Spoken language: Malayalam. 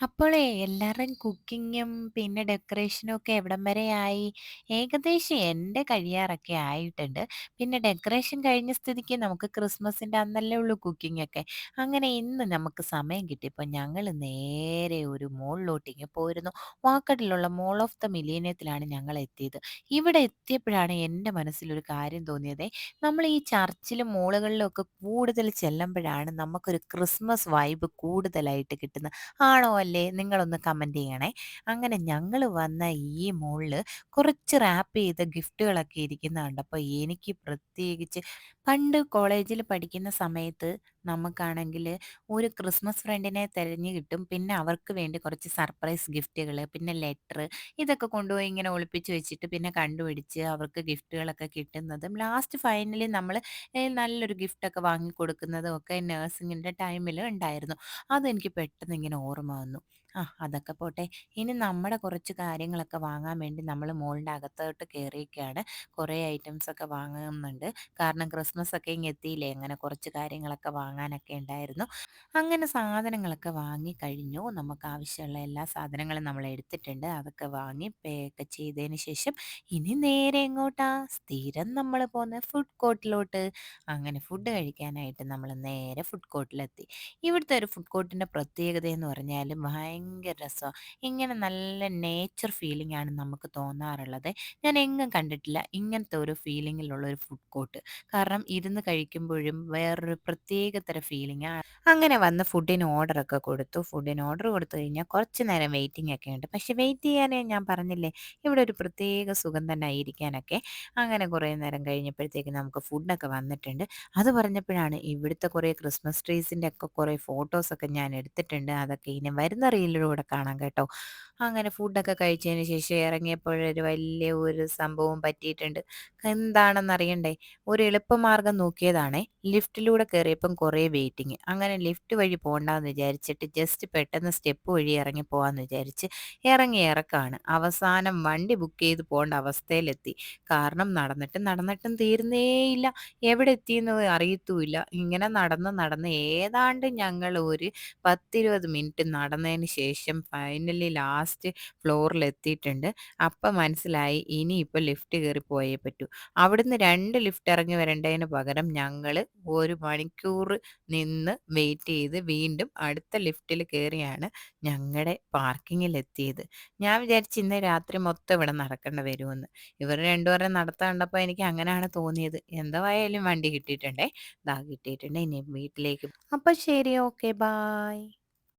അപ്പോളേ എല്ലാവരുടെയും കുക്കിങ്ങും പിന്നെ ഡെക്കറേഷനും ഒക്കെ എവിടം വരെ ആയി? ഏകദേശം എന്റെ കഴിയാറൊക്കെ ആയിട്ടുണ്ട്. പിന്നെ ഡെക്കറേഷൻ കഴിഞ്ഞ സ്ഥിതിക്ക് നമുക്ക് ക്രിസ്മസിന്റെ അന്നല്ലേ ഉള്ളൂ കുക്കിംഗ് ഒക്കെ അങ്ങനെ ഇന്ന് നമുക്ക് സമയം കിട്ടിയപ്പോൾ ഞങ്ങൾ നേരെ ഒരു മോളിലോട്ടിങ്ങ് പോയിരുന്നു. വാക്കടിലുള്ള മോൾ ഓഫ് ദ ഞങ്ങൾ എത്തിയത്. ഇവിടെ എത്തിയപ്പോഴാണ് എന്റെ മനസ്സിലൊരു കാര്യം തോന്നിയതേ. നമ്മൾ ഈ ചർച്ചിലും മോളുകളിലും ഒക്കെ കൂടുതൽ ചെല്ലുമ്പോഴാണ് നമുക്കൊരു ക്രിസ്മസ് വൈബ് കൂടുതലായിട്ട് കിട്ടുന്നത്. ആണോ അല്ലേ? നിങ്ങളൊന്ന് കമന്റ് ചെയ്യണേ. അങ്ങനെ ഞങ്ങൾ വന്ന ഈ മുകളിൽ കുറച്ച് റാപ്പ് ചെയ്ത ഗിഫ്റ്റുകളൊക്കെ ഇരിക്കുന്ന കണ്ടപ്പോൾ എനിക്ക് പ്രത്യേകിച്ച് പണ്ട് കോളേജിൽ പഠിക്കുന്ന സമയത്ത് നമുക്കാണെങ്കിൽ ഒരു ക്രിസ്മസ് ഫ്രണ്ടിനെ തിരഞ്ഞു കിട്ടും. പിന്നെ അവർക്ക് വേണ്ടി കുറച്ച് സർപ്രൈസ് ഗിഫ്റ്റുകൾ പിന്നെ ലെറ്റർ ഇതൊക്കെ കൊണ്ടുപോയി ഇങ്ങനെ ഒളിപ്പിച്ച് വെച്ചിട്ട് പിന്നെ കണ്ടുപിടിച്ച് അവർക്ക് ഗിഫ്റ്റുകളൊക്കെ കിട്ടുന്നതും ലാസ്റ്റ് ഫൈനലി നമ്മൾ നല്ലൊരു ഗിഫ്റ്റൊക്കെ വാങ്ങിക്കൊടുക്കുന്നതും ഒക്കെ നേഴ്സിങ്ങിന്റെ ടൈമിൽ ഉണ്ടായിരുന്നു. അതെനിക്ക് പെട്ടെന്ന് ഇങ്ങനെ ഓർമ്മ വന്നു. ആ അതൊക്കെ പോട്ടെ. ഇനി നമ്മുടെ കുറച്ച് കാര്യങ്ങളൊക്കെ വാങ്ങാൻ വേണ്ടി നമ്മൾ മോളിന്റെ അകത്തോട്ട് കേറിയേക്കാണ്. കുറേ ഐറ്റംസ് ഒക്കെ വാങ്ങുന്നുണ്ട്. കാരണം ക്രിസ്മസ് ഒക്കെ ഇങ്ങ് എത്തിയില്ലേ. അങ്ങനെ കുറച്ച് കാര്യങ്ങളൊക്കെ വാങ്ങാനൊക്കെ ഉണ്ടായിരുന്നു. അങ്ങനെ സാധനങ്ങളൊക്കെ വാങ്ങി കഴിഞ്ഞു. നമുക്ക് ആവശ്യമുള്ള എല്ലാ സാധനങ്ങളും നമ്മൾ എടുത്തിട്ടുണ്ട്. അതൊക്കെ വാങ്ങി പേ ഒക്കെ ചെയ്തതിന് ശേഷം ഇനി നേരെ എങ്ങോട്ടാ? സ്ഥിരം നമ്മൾ പോകുന്ന ഫുഡ് കോർട്ടിലോട്ട്. അങ്ങനെ ഫുഡ് കഴിക്കാനായിട്ട് നമ്മൾ നേരെ ഫുഡ് കോർട്ടിലെത്തി. ഇവിടുത്തെ ഒരു ഫുഡ് കോർട്ടിന്റെ പ്രത്യേകത എന്ന് പറഞ്ഞാൽ പറഞ്ഞാൽ ഭയങ്കര രസമാണ് ഇങ്ങനെ നല്ല നേച്ചർ ഫീലിംഗ് ആണ് നമുക്ക് തോന്നാറുള്ളത്. ഞാൻ എങ്ങും കണ്ടിട്ടില്ല ഇങ്ങനത്തെ ഒരു ഫീലിങ്ങിലുള്ള ഒരു ഫുഡ് കോർട്ട്. കാരണം ഇരുന്ന് കഴിക്കുമ്പോഴും വേറൊരു പ്രത്യേക ഫീലിംഗ് ആണ് അങ്ങനെ വന്ന് ഫുഡിന് ഓർഡറൊക്കെ കൊടുത്തു. ഫുഡിന് ഓർഡർ കൊടുത്തു കഴിഞ്ഞാൽ കുറച്ച് നേരം വെയിറ്റിംഗ് ഒക്കെ ഉണ്ട്. പക്ഷെ വെയിറ്റ് ചെയ്യാനേ ഞാൻ പറഞ്ഞില്ലേ ഇവിടെ ഒരു പ്രത്യേക സുഖം തന്നെ ഇരിക്കാനൊക്കെ. അങ്ങനെ കുറേ നേരം കഴിഞ്ഞപ്പോഴത്തേക്ക് നമുക്ക് ഫുഡൊക്കെ വന്നിട്ടുണ്ട്. അത് പറഞ്ഞപ്പോഴാണ് ഇവിടുത്തെ കുറേ ക്രിസ്മസ് ട്രീസിന്റെ ഒക്കെ കുറേ ഫോട്ടോസൊക്കെ ഞാൻ എടുത്തിട്ടുണ്ട്. അതൊക്കെ ഇനി വരുന്ന റീലിലൂടെ കാണാം കേട്ടോ. അങ്ങനെ ഫുഡൊക്കെ കഴിച്ചതിന് ശേഷം ഇറങ്ങിയപ്പോഴൊരു വലിയ ഒരു സംഭവം പറ്റിയിട്ടുണ്ട്. എന്താണെന്ന് അറിയണ്ടേ? ഒരു എളുപ്പമാർഗം നോക്കിയതാണേ. ലിഫ്റ്റിലൂടെ കയറിയപ്പം കുറേ വെയിറ്റിംഗ്. അങ്ങനെ ലിഫ്റ്റ് വഴി പോണ്ടാന്ന് വിചാരിച്ചിട്ട് ജസ്റ്റ് പെട്ടെന്ന് സ്റ്റെപ്പ് വഴി ഇറങ്ങി പോവാന്ന് വിചാരിച്ച് ഇറങ്ങി ഇറക്കാണ്. അവസാനം വണ്ടി ബുക്ക് ചെയ്ത് പോണ്ട അവസ്ഥയിലെത്തി. കാരണം നടന്നിട്ടും നടന്നിട്ടും തീരുന്നേയില്ല. എവിടെ എത്തിയെന്ന് അറിയത്തുമില്ല. ഇങ്ങനെ നടന്ന് നടന്ന് ഏതാണ്ട് ഞങ്ങൾ ഒരു 10, 20 മിനിറ്റ് നടന്നതിന് ശേഷം ഫൈനലി ലാസ്റ്റ് ഫ്ലോറിൽ എത്തിയിട്ടുണ്ട്. അപ്പം മനസ്സിലായി ഇനിയിപ്പോൾ ലിഫ്റ്റ് കയറി പോയേ പറ്റൂ. അവിടുന്ന് രണ്ട് ലിഫ്റ്റ് ഇറങ്ങി വരേണ്ടതിന് പകരം ഞങ്ങൾ ഒരു മണിക്കൂർ നിന്ന് വെയിറ്റ് ചെയ്ത് വീണ്ടും അടുത്ത ലിഫ്റ്റിൽ കയറിയാണ് ഞങ്ങളുടെ പാർക്കിങ്ങിൽ എത്തിയത് ഞാൻ വിചാരിച്ചു ഇന്ന് രാത്രി മൊത്തം ഇവിടെ നടക്കേണ്ടി വരുമെന്ന്. ഇവർ രണ്ടുപേരെ നടത്താൻ കണ്ടപ്പോൾ എനിക്ക് അങ്ങനെയാണ് തോന്നിയത്. എന്തായാലും വണ്ടി കിട്ടിയിട്ടുണ്ടേ. ദാ കിട്ടിയിട്ടുണ്ട്. ഇനി വീട്ടിലേക്ക് അപ്പം ശരി. ഓക്കെ. ബൈ.